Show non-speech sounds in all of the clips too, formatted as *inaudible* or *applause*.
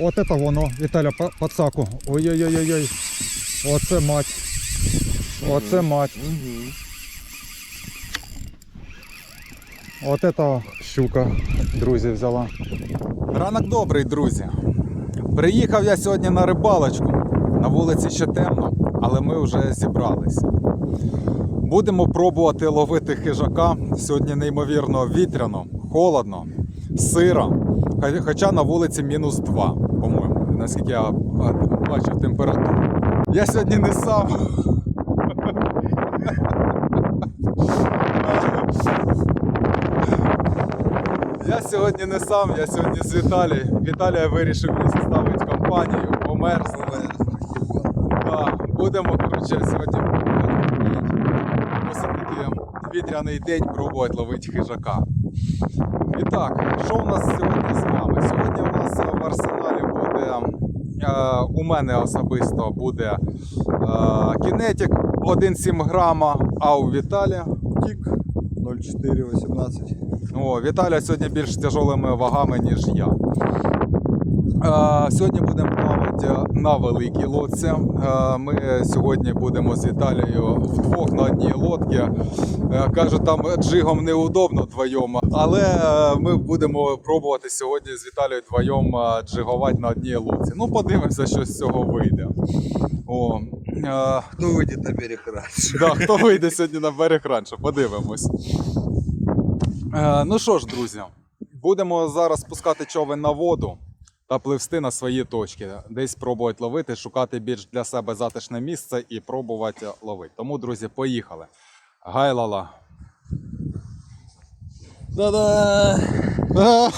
От это воно, Віталя, по- пацаку. Ой-ой-ой-ой. Оце мать. Оце мать. От это щука, друзі, взяла. Ранок добрий, друзі. Приїхав я сьогодні на рибалочку. На вулиці ще темно, але ми вже зібралися. Будемо пробувати ловити хижака. Сьогодні неймовірно вітряно, холодно, сиро. Хо- Хоча на вулиці мінус 2, по-моєму, наскільки я бачив температуру. Я сьогодні не сам. Я сьогодні не сам, я сьогодні з Віталією. Віталія вирішив мені составити компанію, померз. Да, будемо коротше, сьогодні такий вітряний день пробувати ловити хижака. І так, що у нас сьогодні з вами? Сьогодні у нас в арсеналі буде. е, у мене особисто буде е, кінетик 1,7 грама, а у Віталія тік 0,418. О, Віталя сьогодні більш тяжолими вагами, ніж я. Сьогодні будемо плавати на великій лодці. Ми сьогодні будемо з Віталією вдвох на одній лодці. Е, Кажуть, там джигом неудобно вдвоєм, але е, ми будемо пробувати сьогодні з Віталією вдвоєм е, джигувати на одній лодці. Ну, подивимося, що з цього вийде. О, Хто вийде на берег раніше? Да, хто вийде сьогодні на берег раніше, подивимось. Е, ну що ж, друзі, будемо зараз спускати човен на воду та пливсти на свої точки. Десь пробувати ловити, шукати більш для себе затишне місце і пробувати ловити. Тому, друзі, поїхали. Гайлала. Да-да! *laughs*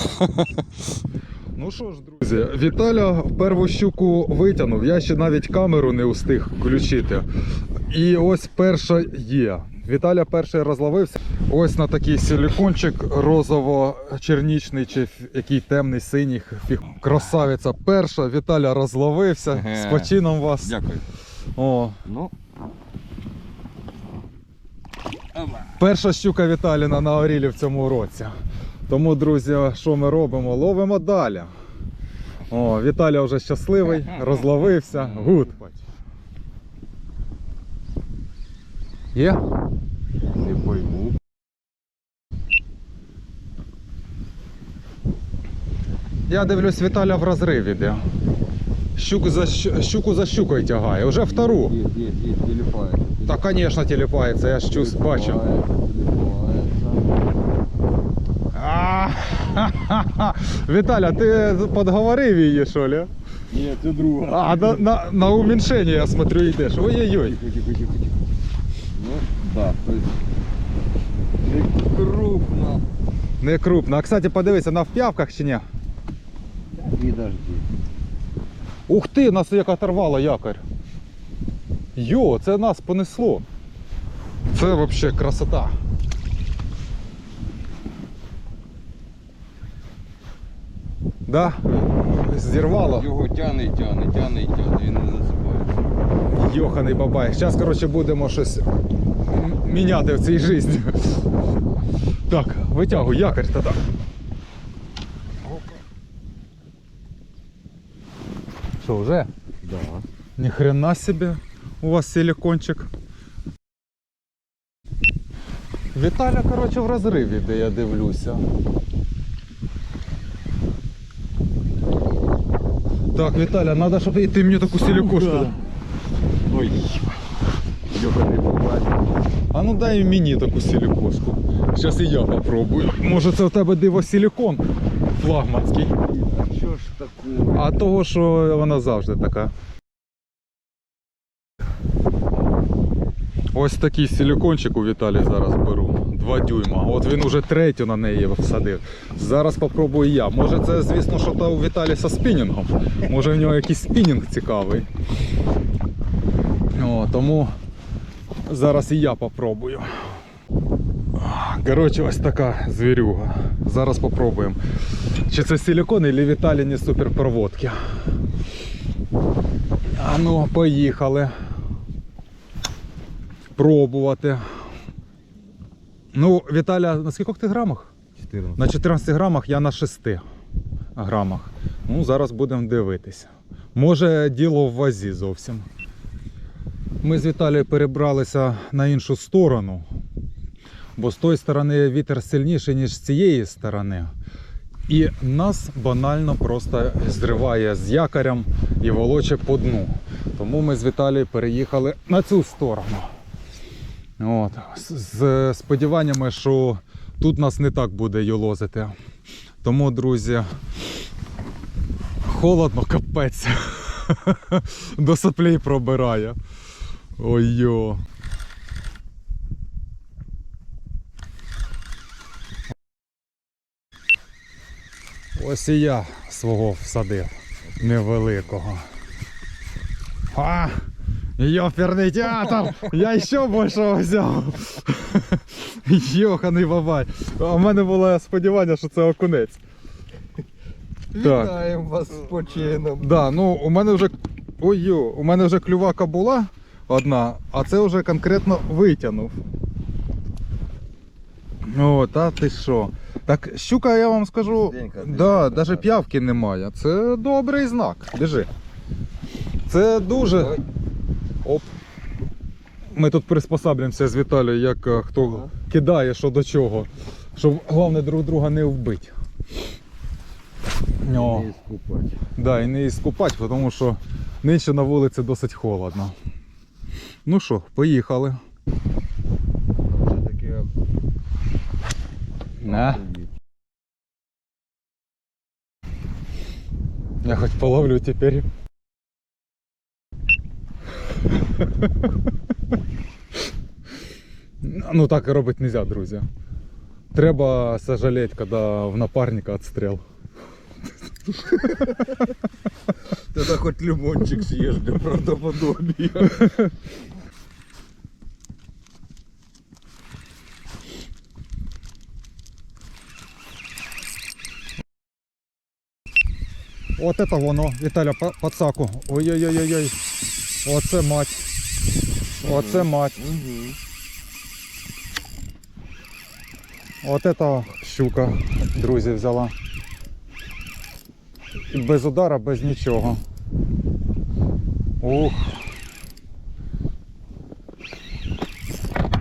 Ну що ж, друзі, Віталя першу щуку витягнув. Я ще навіть камеру не встиг включити. І ось перша є. Віталя перший розловився. Ось на такий силікончик розово-чернічний чи який темний синій. Красавиця перша. Віталя розловився. З почином вас. Дякую. О, Ну. перша щука Віталіна на Орілі в цьому році. Тому, друзі, що ми робимо? Ловимо далі. О, Віталя вже щасливий, розловився. Гуд. Є? Не пойму. Я дивлюсь, Віталя в розрив іде. Щуку за, щ- щуку за щукою тягає. Уже втору. Є, є, є, телепається. Та, звісно, телепається, я ж чус бачу. А, ха-ха-ха. *laughs* Віталя, ти подговорив її, що ли? Ні, це друга. А, на, на, на уменьшення, я смотрю, йдеш. Ой-ой-ой. Тихо, тихо, тихо, тихо. Да, то есть не крупно. Не крупно. А кстати, подивися, вона в п'явках чи ні? Підожди. Ух ти, нас як оторвало якорь. Йо, це нас понесло. Це взагалі красота. Да? Зірвало. Його тяне і тяне, тяне і тяне, він не засипається. Йоханий бабай. Зараз, коротше, будемо щось міняти в цій житті. Так, витягуй якорь тоді. Що, вже? Да. Ни хрена себе у вас силикончик. Віталя, коротше, в розриві, де я дивлюся. Так, Віталя, треба, щоб і ти мені таку силикошку. Да. Ой. А ну дай мені таку силикошку. Зараз і я попробую. Може це у тебе диво силикон флагманський. А що ж таке? А того, що вона завжди така. Ось такий силикончик у Віталії зараз беру. 2 дюйма. От він уже третю на неї всадив. Зараз попробую я. Може це, звісно, що то у Віталія со спінінгом. Може в нього якийсь спінінг цікавий. О, тому зараз і я попробую. Коротше, ось така звірюга. Зараз попробуємо. Чи це силикон, чи Віталіні суперпроводки. А ну, поїхали. Пробувати. Ну, Віталя, на скількох ти грамах? 14. На 14 грамах я на 6 грамах. Ну, зараз будемо дивитися. Може, діло в вазі зовсім. Ми з Віталією перебралися на іншу сторону, бо з тої сторони вітер сильніший, ніж з цієї сторони. І нас банально просто зриває з якорем і волоче по дну. Тому ми з Віталією переїхали на цю сторону. От. З, сподіваннями, що тут нас не так буде йолозити. Тому, друзі, холодно, капець. *laughs* До соплей пробирає. Ой-йо. Ось і я свого всадив невеликого. А! Йоперний театр! Я ще більшого взяв. Йоханий бабай. А в мене було сподівання, що це окунець. Вітаємо вас з почином. Да, ну у мене вже. Ой-йо, у мене вже клювака була одна, а це вже конкретно витягнув. О, та ти що? Так, щука, я вам скажу, Денька, да, навіть п'явки немає. Це добрий знак. Держи. Це дуже. Оп. Ми тут приспосаблюємося з Віталією, як е, хто Ага. кидає що до чого. Щоб головне друг друга не вбити. О. Не скупати. Да, і не іскупати, тому що нинче на вулиці досить холодно. Ну що, поїхали. Це таке. На. Я хоч половлю тепер. Ну так робити не можна, друзі. Треба сожалеть, коли в напарника відстріл. Тоді хоч лимончик з'їж для правдоподобія. От это воно, Віталя, по- пацаку. Ой-ой-ой-ой. Оце мать. Оце мать. От это щука, друзі, взяла. І Без удара, без нічого. Ух.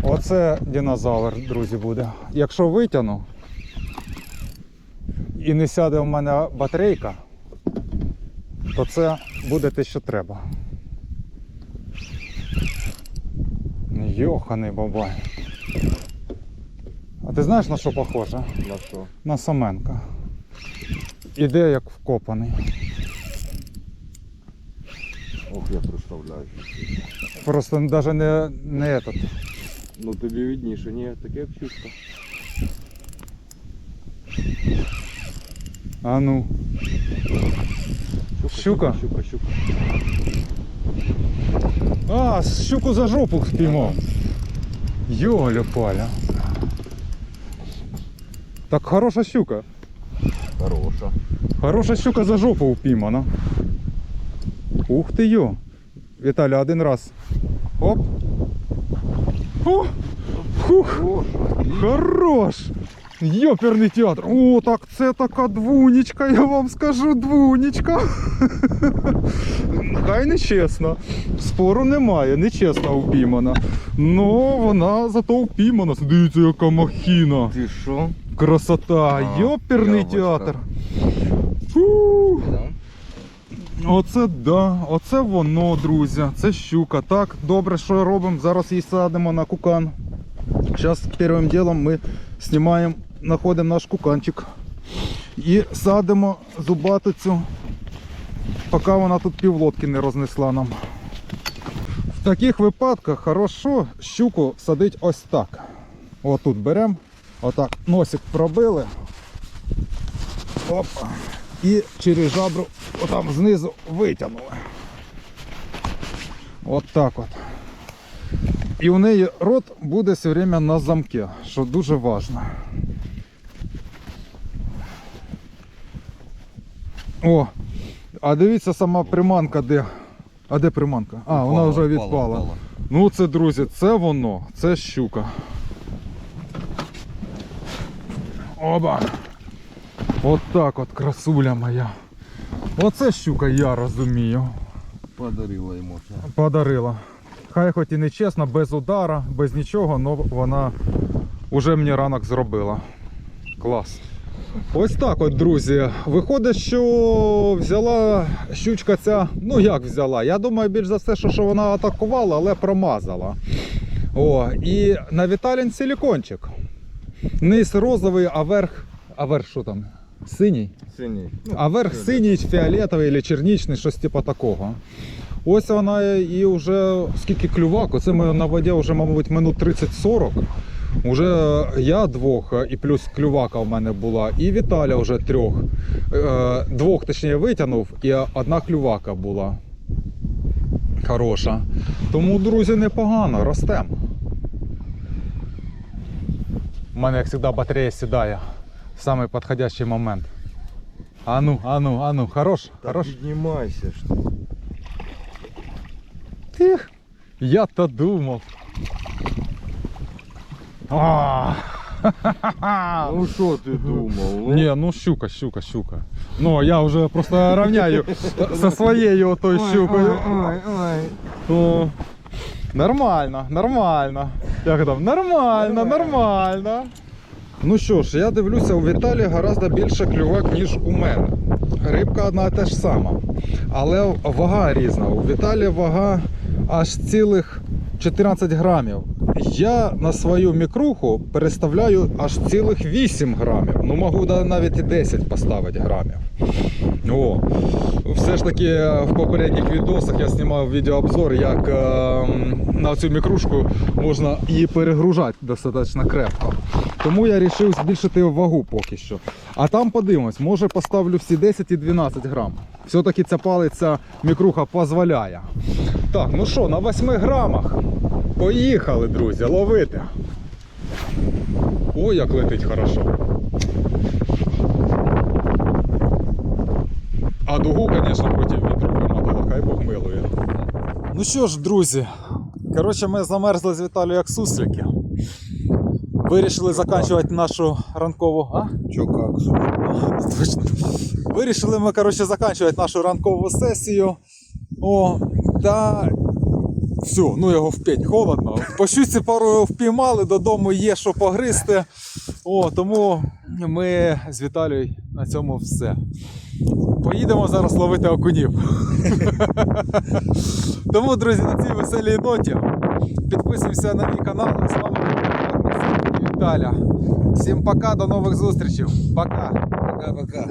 Оце динозавр, друзі, буде. Якщо витягну і не сяде в мене батарейка, то це буде те, що треба. Йоханий бабай. А ти знаєш на що похоже? На що? На Саменка. Іде як вкопаний. Ох, я представляю. Просто навіть не, не этот. Ну тобі відніше, ні, таке як щучка. А ну. Щука? Щука, щука. А, щуку за жопу спіймав. Йоля паля. Так хороша щука. Хороша. Хороша щука за жопу упіймана. Ух ти йо. Віталя, один раз. Оп. О! Фух. Хорош! Йоперний театр! О, так це така двунічка, я вам скажу, двунічка. *laughs* Хай не чесно. Спору немає, нечесно впіймана. Ну, вона зато впіймана. Дивіться, яка махіна. Ти що? Красота, йоперний театр. Фу. Оце да, оце воно, друзі. Це щука. Так, добре, що робимо? Зараз її садимо на кукан. Зараз першим ділом ми знімаємо, знаходимо наш куканчик. І садимо зубату цю, поки вона тут півлодки не рознесла нам. В таких випадках хорошо щуку садить ось так. Отут беремо, отак носик пробили. Опа. І через жабру отам знизу витягнули. От так от. І у неї рот буде все время на замке, що дуже важливо. О, а дивіться сама приманка де. А де приманка? А, вона вже відпала. Ну це, друзі, це воно, це щука. Оба. От так от, красуля моя. Оце щука, я розумію. Подарила йому це. Подарила. Хай хоч і не чесно, без удара, без нічого, але вона вже мені ранок зробила. Клас. Ось так от, друзі. Виходить, що взяла щучка ця, ну як взяла? Я думаю, більш за все, що, що вона атакувала, але промазала. О, і на Віталін силікончик. Низ розовий, а верх. А верх що там? Синій? Синій. Ну, А верх синій. синій, фіолетовий або чернічний, щось типу такого. Ось вона і вже скільки клювак, оце ми на воді вже, мабуть, минут 30-40. Уже я двох, і плюс клювака в мене була, і Віталя вже трьох. Е, Двох, точніше, витягнув, і одна клювака була. Хороша. Тому, друзі, непогано, ростем. У мене, як завжди, батарея сідає самий підходящий момент. Ану, ану, ану, хорош, Та хорош. піднімайся. Тих. Я то думав. А, ха-ха-ха. Ну що ти думав? Ну, Ні, ну щука, щука, щука. Ну, я вже просто рівняю зі своєю отою щукою. Ой, ой, ой. Нормально, нормально. Як там? Нормально, нормально. Ну що ж, я дивлюся, у Віталія гораздо більше клювак, ніж у мене. Рибка одна та ж сама. Але вага різна. У Віталія вага аж цілих 14 грамів. Я на свою мікруху переставляю аж цілих 8 грамів. Ну, можу навіть і 10 поставити грамів. О, все ж таки е, в попередніх відосах я знімав відеообзор, як е, на цю мікрушку можна її перегружати достатньо крепко. Тому я вирішив збільшити вагу поки що. А там подивимось, може поставлю всі 10 і 12 грам. Все-таки ця палиця мікруха дозволяє. Так, ну що, на 8 грамах. Поїхали, друзі, ловити. Ой, як летить хорошо. А дугу, звісно, проти вітру вимотала, хай Бог милує. Ну що ж, друзі, коротше, ми замерзли з Віталією як суслики. Вирішили закінчувати нашу ранкову. А? Чо как? *laughs* Точно. Вирішили ми, коротше, закінчувати нашу ранкову сесію. О, та все, ну його вп'ять холодно. По щуці пару впіймали, додому є що погризти. О, тому ми з Віталією на цьому все. Поїдемо зараз ловити окунів. *laughs* Тому, друзі, на цій веселій ноті підписуємося на мій канал. З вами Віталя. Всім пока, до нових зустрічей. Пока. Пока-пока.